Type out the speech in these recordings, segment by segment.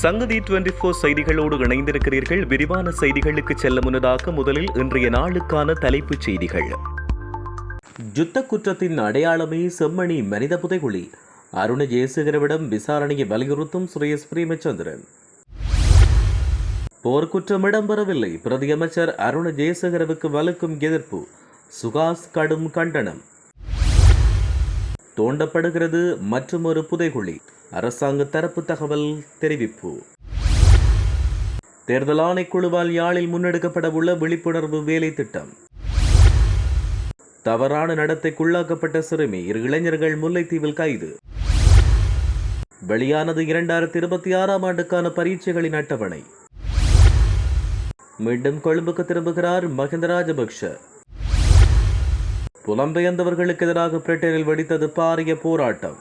சங்கதி twenty four செய்திகளோடு இணைந்திருக்கிறீர்கள். விரிவான செய்திகளுக்கு செல்ல முன்னதாக முதலில் இன்றைய நாளுக்கான தலைப்புச் செய்திகள். யுத்த குற்றத்தின் அடையாளமே செம்மணி மனித புதைகுழி. அருண ஜெயசேகரவிடம் விசாரணையை வலியுறுத்தும் சுரேஷ் பிரேமச்சந்திரன். போர்க்குற்றம் இடம்பெறவில்லை. பிரதியமைச்சர் அருண ஜெயசேகரவுக்கு வலுக்கும் எதிர்ப்பு. சுகாஸ் கடும் கண்டனம். தோண்டப்படுகிறது மற்றும் ஒரு புதைகுழி. அரசாங்க தரப்பு தகவல் தெரிவிப்பு. தேர்தல் ஆணைக்குழுவால் யாழில் முன்னெடுக்கப்பட உள்ள விழிப்புணர்வு வேலை திட்டம். தவறான நடத்தைக்குள்ளாக்கப்பட்ட சிறுமி இரு இளைஞர்கள் முல்லைத்தீவில் கைது. வெளியானது இரண்டாயிரத்தி இருபத்தி ஆறாம் ஆண்டுக்கான பரீட்சைகளின் அட்டவணை. மீண்டும் கொழும்புக்கு திரும்புகிறார் மஹிந்த ராஜபக்ஷ. புலம்பெயர்ந்தவர்களுக்கு எதிராக பிரிட்டனில் வெடித்தது பாரிய போராட்டம்.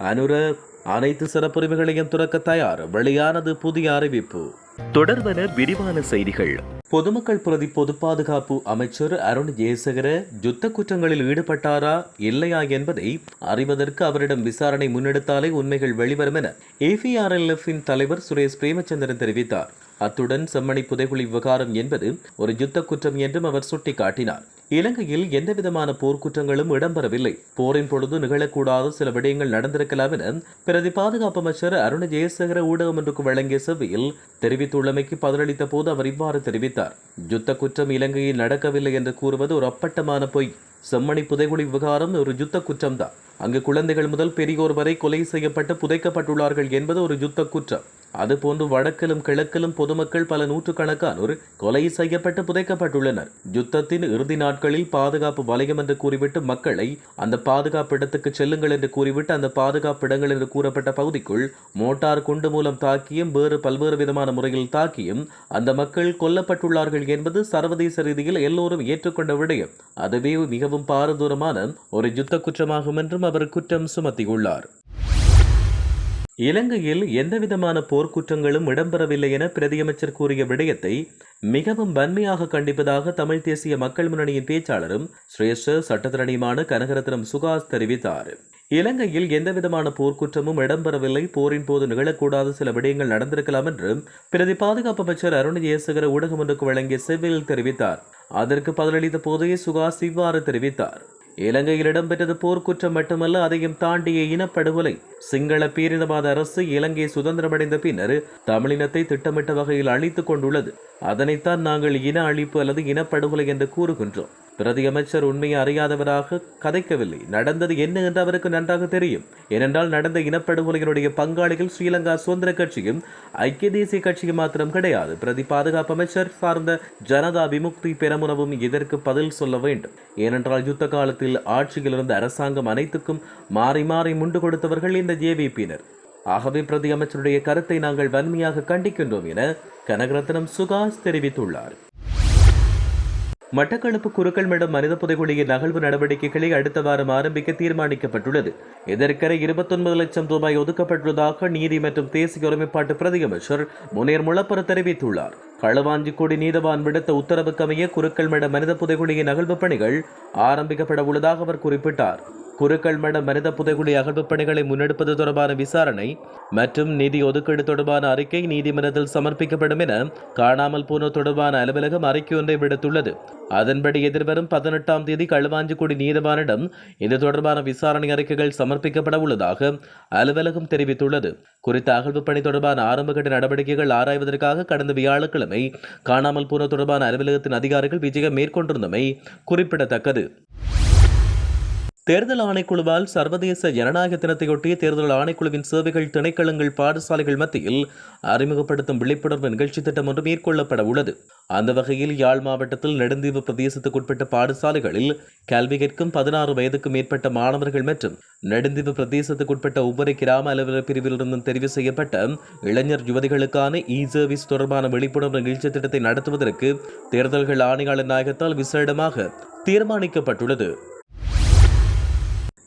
அனுர அனைத்து சிறப்புரிமைகளையும் துறக்க தயார். வெளியானது புதிய அறிவிப்பு. தொடர்வன விரிவான செய்திகள். பொதுமக்கள் பிரதி பொது பாதுகாப்பு அமைச்சர் அருண் ஜெயசேகர யுத்த குற்றங்களில் ஈடுபட்டாரா இல்லையா என்பதை அறிவதற்கு அவரிடம் விசாரணை முன்னெடுத்தாலே உண்மைகள் வெளிவரும் என ஏபிஆர்எல்எஃப்பின் தலைவர் சுரேஷ் பிரேமச்சந்திரன் தெரிவித்தார். அத்துடன் செம்மணி புதைகுழி விவகாரம் என்பது ஒரு யுத்த குற்றம் என்றும் அவர் சுட்டிக்காட்டினார். இலங்கையில் எந்தவிதமான போர்க்குற்றங்களும் இடம்பெறவில்லை. போரின் பொழுது நிகழக்கூடாத சில விடயங்கள் நடந்திருக்கலாம் என பிரதி பாதுகாப்பு அமைச்சர் அருண ஜெயசேகர ஊடகம் ஒன்றுக்கு வழங்கிய சபையில் தெரிவித்துள்ளமைக்கு பதிலளித்த போது அவர் இவ்வாறு தெரிவித்தார். யுத்த குற்றம் இலங்கையில் நடக்கவில்லை என்று கூறுவது ஒரு அப்பட்டமான பொய். செம்மணி புதைகுழி விவகாரம் ஒரு யுத்த குற்றம்தான். அங்கு குழந்தைகள் முதல் பெரியோர் வரை கொலை செய்யப்பட்டு புதைக்கப்பட்டுள்ளார்கள் என்பது ஒரு யுத்த குற்றம். அதுபோன்று வடக்கிலும் கிழக்கிலும் பொதுமக்கள் பல நூற்றுக்கணக்கானோர் கொலை செய்யப்பட்டு புதைக்கப்பட்டுள்ளனர். யுத்தத்தின் இறுதி நாட்களில் பாதுகாப்பு வலயம் என்று கூறிவிட்டு மக்களை அந்த பாதுகாப்பு இடத்துக்கு செல்லுங்கள் என்று கூறிவிட்டு அந்த பாதுகாப்பு இடங்கள் என்று கூறப்பட்ட பகுதிக்குள் மோட்டார் குண்டு மூலம் தாக்கியும் வேறு பல்வேறு விதமான முறையில் தாக்கியும் அந்த மக்கள் கொல்லப்பட்டுள்ளார்கள் என்பது சர்வதேச ரீதியில் எல்லோரும் ஏற்றுக்கொண்ட விடயம். அதுவே மிகவும் பாரதூரமான ஒரு யுத்த குற்றமாகும் என்றும் அவர் குற்றம் சுமத்தியுள்ளார். இலங்கையில் எந்தவிதமான போர்க்குற்றங்களும் இடம்பெறவில்லை என பிரதியமைச்சர் கூறிய விடயத்தை மிகவும் வன்மையாக கண்டிப்பதாக தமிழ் தேசிய மக்கள் முன்னணியின் பேச்சாளரும் சிரேஷ்ட சட்டத்திரணியுமான கனகரத்னம் சுகாஸ் தெரிவித்தார். இலங்கையில் எந்தவிதமான போர்க்குற்றமும் இடம்பெறவில்லை. போரின் போது நிகழக்கூடாத சில விடயங்கள் நடந்திருக்கலாம் என்று பிரதி பாதுகாப்பு அமைச்சர் அருண் ஜெயசேகர ஊடகம் ஒன்றுக்கு வழங்கிய செவ்வில் தெரிவித்தார். அதற்கு பதிலளித்த போதே சுகாஸ் இவ்வாறு தெரிவித்தார். இலங்கையில் இடம்பெற்றது போர்க்குற்றம் மட்டுமல்ல அதையும் தாண்டிய இனப்படுகொலை. சிங்கள பேரினவாத அரசு இலங்கை சுதந்திரமடைந்த பின்னர் தமிழினத்தை திட்டமிட்ட வகையில் அழித்துக் கொண்டுள்ளது. அதனைத்தான் நாங்கள் இன அழிப்பு அல்லது இனப்படுகொலை என்று கூறுகின்றோம். பிரதி அமைச்சர் உண்மையை அறியாதவராக கதைக்கவில்லை. நடந்தது என்ன என்று அவருக்கு நன்றாக தெரியும். ஏனென்றால் நடந்த இனப்படுகொலையினுடைய பங்காளிகள் ஸ்ரீலங்கா சுதந்திர கட்சியும் ஐக்கிய தேசிய கட்சியும் மாத்திரம் கிடையாது. பிரதி பாதுகாப்பு அமைச்சர் சார்ந்த ஜனதா விமுக்தி பெரமுனவும் இதற்கு பதில் சொல்ல வேண்டும். ஏனென்றால் யுத்த காலத்தில் ஆட்சியில் இருந்த அரசாங்கம் அனைத்துக்கும் மாறி மாறி முண்டு கொடுத்தவர்கள் இந்த ஜேவிபியினர். ஆகவே பிரதி அமைச்சருடைய கருத்தை நாங்கள் வன்மையாக கண்டிக்கின்றோம் என கனகரத்னம் சுகாஸ் தெரிவித்துள்ளார். மட்டக்களப்பு குறுக்கள் மேடம் மனித புதைகுழியின் நகழ்வு நடவடிக்கைகளை அடுத்த வாரம் ஆரம்பிக்க தீர்மானிக்கப்பட்டுள்ளது. இதற்கென இருபத்தொன்பது லட்சம் ரூபாய் ஒதுக்கப்பட்டுள்ளதாக நீதி மற்றும் தேசிய ஒருமைப்பாட்டு பிரதியமைச்சர் முனேர் முளப்பர தெரிவித்துள்ளார். களவாஞ்சிக்குடி நீதவான் விடுத்த உத்தரவுக்கமைய குறுக்கள் மேடம் மனித புதைகுழியின் நகழ்வு பணிகள் ஆரம்பிக்கப்பட உள்ளதாக அவர் குறிப்பிட்டார். குருக்கள் மட மனித புதைகுழி அகழ்வு பணிகளை முன்னெடுப்பது தொடர்பான விசாரணை மற்றும் நிதி ஒதுக்கீடு தொடர்பான அறிக்கை நீதிமன்றத்தில் சமர்ப்பிக்கப்படும் என காணாமல் போன தொடர்பான அலுவலகம் அறிக்கை ஒன்றை விடுத்துள்ளது. அதன்படி எதிர்வரும் பதினெட்டாம் தேதி களுவாஞ்சிக்குடி நீதிவானிடம் இது தொடர்பான விசாரணை அறிக்கைகள் சமர்ப்பிக்கப்பட உள்ளதாக அலுவலகம் தெரிவித்துள்ளது. குறித்த அகழ்வு பணி தொடர்பான ஆரம்பகட்ட நடவடிக்கைகள் ஆராய்வதற்காக கடந்த வியாழக்கிழமை காணாமல் போன தொடர்பான அலுவலகத்தின் அதிகாரிகள் விஜயம் மேற்கொண்டிருந்தமை குறிப்பிடத்தக்கது. தேர்தல் ஆணைக்குழுவால் சர்வதேச ஜனநாயக தினத்தையொட்டிய தேர்தல் ஆணைக்குழுவின் சேவைகள் திணைக்களங்கள் பாடசாலைகள் மத்தியில் அறிமுகப்படுத்தும் விழிப்புணர்வு நிகழ்ச்சி திட்டம் ஒன்று மேற்கொள்ளப்பட உள்ளது. அந்த வகையில் யாழ் மாவட்டத்தில் நெடுந்தீவு பிரதேசத்துக்குட்பட்ட பாடசாலைகளில் கல்வி கற்கும் பதினாறு வயதுக்கும் மேற்பட்ட மாணவர்கள் மற்றும் நெடுந்தீவு பிரதேசத்துக்குட்பட்ட ஒவ்வொரு கிராம அலுவலர் பிரிவிலிருந்தும் தெரிவு செய்யப்பட்ட இளைஞர் யுவதிகளுக்கான இ சர்வீஸ் தொடர்பான விழிப்புணர்வு நிகழ்ச்சி திட்டத்தை நடத்துவதற்கு தேர்தல்கள் ஆணையாளர் நாயகத்தால் விசேடமாக தீர்மானிக்கப்பட்டுள்ளது.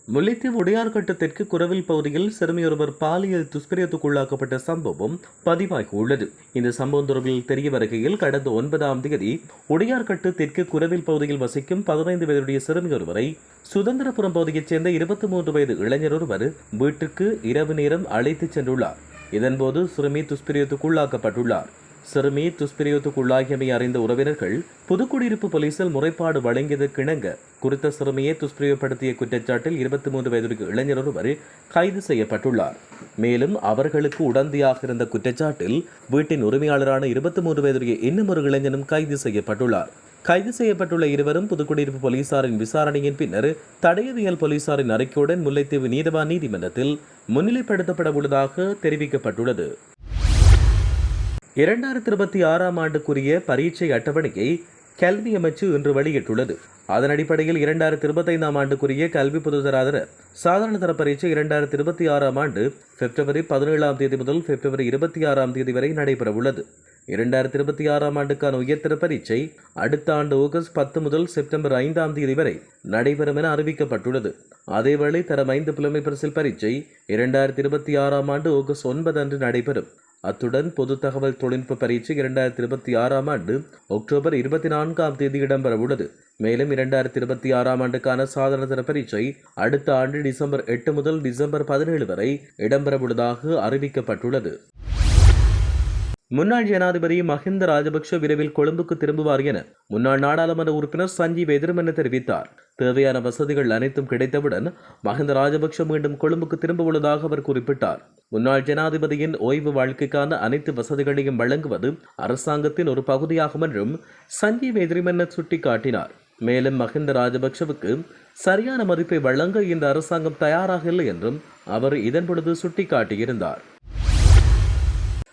முல்லைத்தீவு உடையார்கட்டு தெற்கு குரவில் பகுதியில் சிறுமியொருவர் பாலியல் துஷ்பிரியத்துக்குள்ளாக்கப்பட்ட சம்பவம் பதிவாகி உள்ளது இந்த சம்பவம் தொடர்பில் தெரிய வருகையில் கடந்த ஒன்பதாம் தேதி உடையார்கட்டு தெற்கு குரவில் பகுதியில் வசிக்கும் பதினைந்து வயதுடைய சிறுமியொருவரை சுதந்திரபுரம் பகுதியைச் சேர்ந்த இருபத்தி மூன்று வயது இளைஞர் ஒருவர் வீட்டுக்கு இரவு நேரம் அழைத்துச் சென்றுள்ளார். இதன்போது சிறுமி துஷ்பிரியத்துக்குள்ளாக்கப்பட்டுள்ளார் சிறுமி துஷ்பிரயோகத்துக்குள்ளாகியமை அறிந்த உறவினர்கள் புதுக்குடியிருப்பு போலீசில் முறைப்பாடு வழங்கியதற்கிணங்க குறித்த சிறுமியை துஷ்பிரயோகப்படுத்திய குற்றச்சாட்டில் இருபத்தி மூன்று வயதுக்கு இளைஞர் ஒருவர் கைது செய்யப்பட்டுள்ளார். மேலும் அவர்களுக்கு உடந்தையாக இருந்த குற்றச்சாட்டில் வீட்டின் உரிமையாளரான இருபத்தி மூன்று வயதுடைய இன்னும் ஒரு இளைஞனும் கைது செய்யப்பட்டுள்ளார். கைது செய்யப்பட்டுள்ள இருவரும் புதுக்குடியிருப்பு போலீசாரின் விசாரணையின் பின்னர் தடையவியல் போலீசாரின் அறிக்கையுடன் முல்லைத்தீவு நீதவான் நீதிமன்றத்தில் முன்னிலைப்படுத்தப்பட உள்ளதாக தெரிவிக்கப்பட்டுள்ளது. இரண்டாயிரத்தி இருபத்தி ஆறாம் ஆண்டுக்குரிய பரீட்சை அட்டவணையை கல்வி அமைச்சு இன்று வெளியிட்டுள்ளது. அதன் அடிப்படையில் இரண்டாயிரத்தி இருபத்தைந்தாம் ஆண்டுக்குரிய கல்வி பொதுதராதர சாதாரண தர பரீட்சை இரண்டாயிரத்தி இருபத்தி ஆறாம் ஆண்டு பிப்ரவரி பதினேழாம் தேதி முதல் பிப்ரவரி இருபத்தி ஆறாம் தேதி வரை நடைபெறவுள்ளது. இரண்டாயிரத்தி இருபத்தி ஆறாம் ஆண்டுக்கான உயர்தர பரீட்சை அடுத்த ஆண்டு ஆகஸ்ட் பத்து முதல் செப்டம்பர் ஐந்தாம் தேதி வரை நடைபெறும் என அறிவிக்கப்பட்டுள்ளது. அதேவேளை தரம் ஐந்து புலமை பரிசில் பரீட்சை இரண்டாயிரத்தி இருபத்தி ஆறாம் ஆண்டு ஆகஸ்ட் ஒன்பது அன்று நடைபெறும். அத்துடன் பொது தகவல் தொழில்நுட்ப பரீட்சை இரண்டாயிரத்தி இருபத்தி ஆறாம் ஆண்டு அக்டோபர் இருபத்தி நான்காம் தேதி இடம்பெற உள்ளது மேலும் இரண்டாயிரத்தி இருபத்தி ஆறாம் ஆண்டுக்கான சாதாரண தர பரீட்சை அடுத்த ஆண்டு டிசம்பர் எட்டு முதல் டிசம்பர் பதினேழு வரை இடம்பெறவுள்ளதாக அறிவிக்கப்பட்டுள்ளது. முன்னாள் ஜனாதிபதி மஹிந்த ராஜபக்ஷ விரைவில் கொழும்புக்கு திரும்புவார் என முன்னாள் நாடாளுமன்ற உறுப்பினர் சஞ்சீவ் எதிர்மென தெரிவித்தார். தேவையான வசதிகள் அனைத்தும் கிடைத்தவுடன் மஹிந்த ராஜபக்ஷ மீண்டும் கொழும்புக்கு திரும்ப உள்ளதாக அவர் குறிப்பிட்டார். முன்னாள் ஜனாதிபதியின் ஓய்வு வாழ்க்கைக்கான அனைத்து வசதிகளையும் வழங்குவது அரசாங்கத்தின் ஒரு பகுதியாகும் என்றும் சஞ்சீவ் எதிரிமன்ன சுட்டிக்காட்டினார். மேலும் மஹிந்த ராஜபக்ஷவுக்கு சரியான மதிப்பை வழங்க இந்த அரசாங்கம் தயாராக இல்லை என்றும் அவர் இதன் பொழுது சுட்டிக்காட்டியிருந்தார்.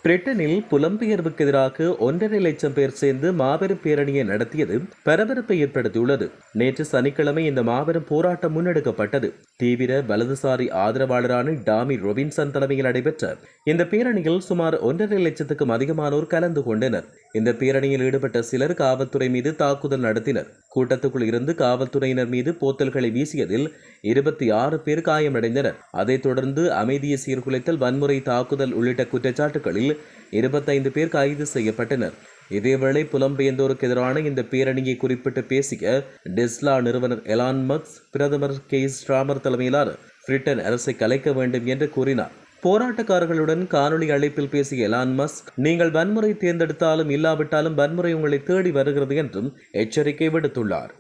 பிரிட்டனில் புலம்பெயர்வுக்கு எதிராக ஒன்றரை லட்சம் பேர் சேர்ந்து மாபெரும் பேரணியை நடத்தியது பரபரப்பை ஏற்படுத்தியுள்ளது. நேற்று சனிக்கிழமை இந்த மாபெரும் போராட்டம் முன்னெடுக்கப்பட்டது. தீவிர வலதுசாரி ஆதரவாளரான டாமி ரொபின்சன் தலைமையில் நடைபெற்ற இந்த பேரணியில் சுமார் ஒன்றரை லட்சத்துக்கும் அதிகமானோர் கலந்து கொண்டனர். இந்த பேரணியில் ஈடுபட்ட சிலர் காவல்துறை மீது தாக்குதல் நடத்தினர். கூட்டத்துக்குள் இருந்து காவல்துறையினர் மீது போத்தல்களை வீசியதில் இருபத்தி ஆறு பேர் காயமடைந்தனர். அதைத் தொடர்ந்து அமைதியை சீர்குலைத்தல் வன்முறை தாக்குதல் உள்ளிட்ட குற்றச்சாட்டுகளில் இருபத்தைந்து பேர் கைது செய்யப்பட்டனர். இதேவேளை புலம்பெயர்ந்தோருக்கு எதிரான இந்த பேரணியை குறிப்பிட்டு பேசிய டெஸ்லா நிறுவனர் எலான் மக்ஸ் பிரதமர் கே. ஸ்ட்ராமர் தலைமையிலான பிரிட்டன் அரசை கலைக்க வேண்டும் என்று கூறினார். போராட்டக்காரர்களுடன் காணொலி அழைப்பில் பேசிய எலான் மஸ்க் நீங்கள் வன்முறை தேர்ந்தெடுத்தாலும் இல்லாவிட்டாலும் வன்முறை உங்களை தேடி வருகிறது என்றும் எச்சரிக்கை விடுத்துள்ளார்.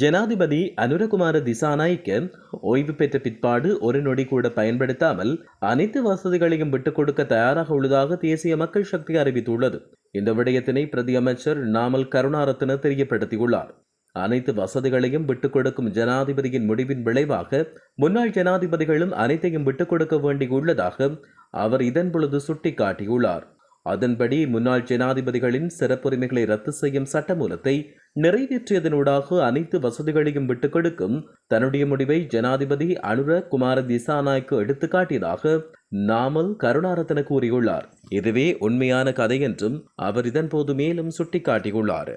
ஜனாதிபதி அனுரகுமார திசாநாய்க்கு ஓய்வு பெற்ற பிற்பாடு ஒரு நொடி கூட பயன்படுத்தாமல் அனைத்து வசதிகளையும் விட்டுக் கொடுக்க தயாராக உள்ளதாக தேசிய மக்கள் சக்தி அறிவித்துள்ளது. இந்த விடயத்தினை பிரதி அமைச்சர் நாமல் கருணாரத்ன தெரியப்படுத்தியுள்ளார். அனைத்து வசதிகளையும் விட்டுக் கொடுக்கும் ஜனாதிபதியின் முடிவின் விளைவாக முன்னாள் ஜனாதிபதிகளும் அனைத்தையும் விட்டுக் கொடுக்க வேண்டியுள்ளதாக அவர் இதன் பொழுது சுட்டிக்காட்டியுள்ளார். அதன்படி முன்னாள் ஜனாதிபதிகளின் சிறப்புரிமைகளை ரத்து செய்யும் சட்டமூலத்தை நிறைவேற்றியதனூடாக அனைத்து வசதிகளையும் விட்டுக் கொடுக்கும் தன்னுடைய முடிவை ஜனாதிபதி அனுர குமார திசாநாய்க்கு எடுத்துக்காட்டியதாக நாமல் கருணாரத்தன கூறியுள்ளார். இதுவே உண்மையான கதை என்றும் அவர் இதன்போது மேலும் சுட்டிக்காட்டியுள்ளார்.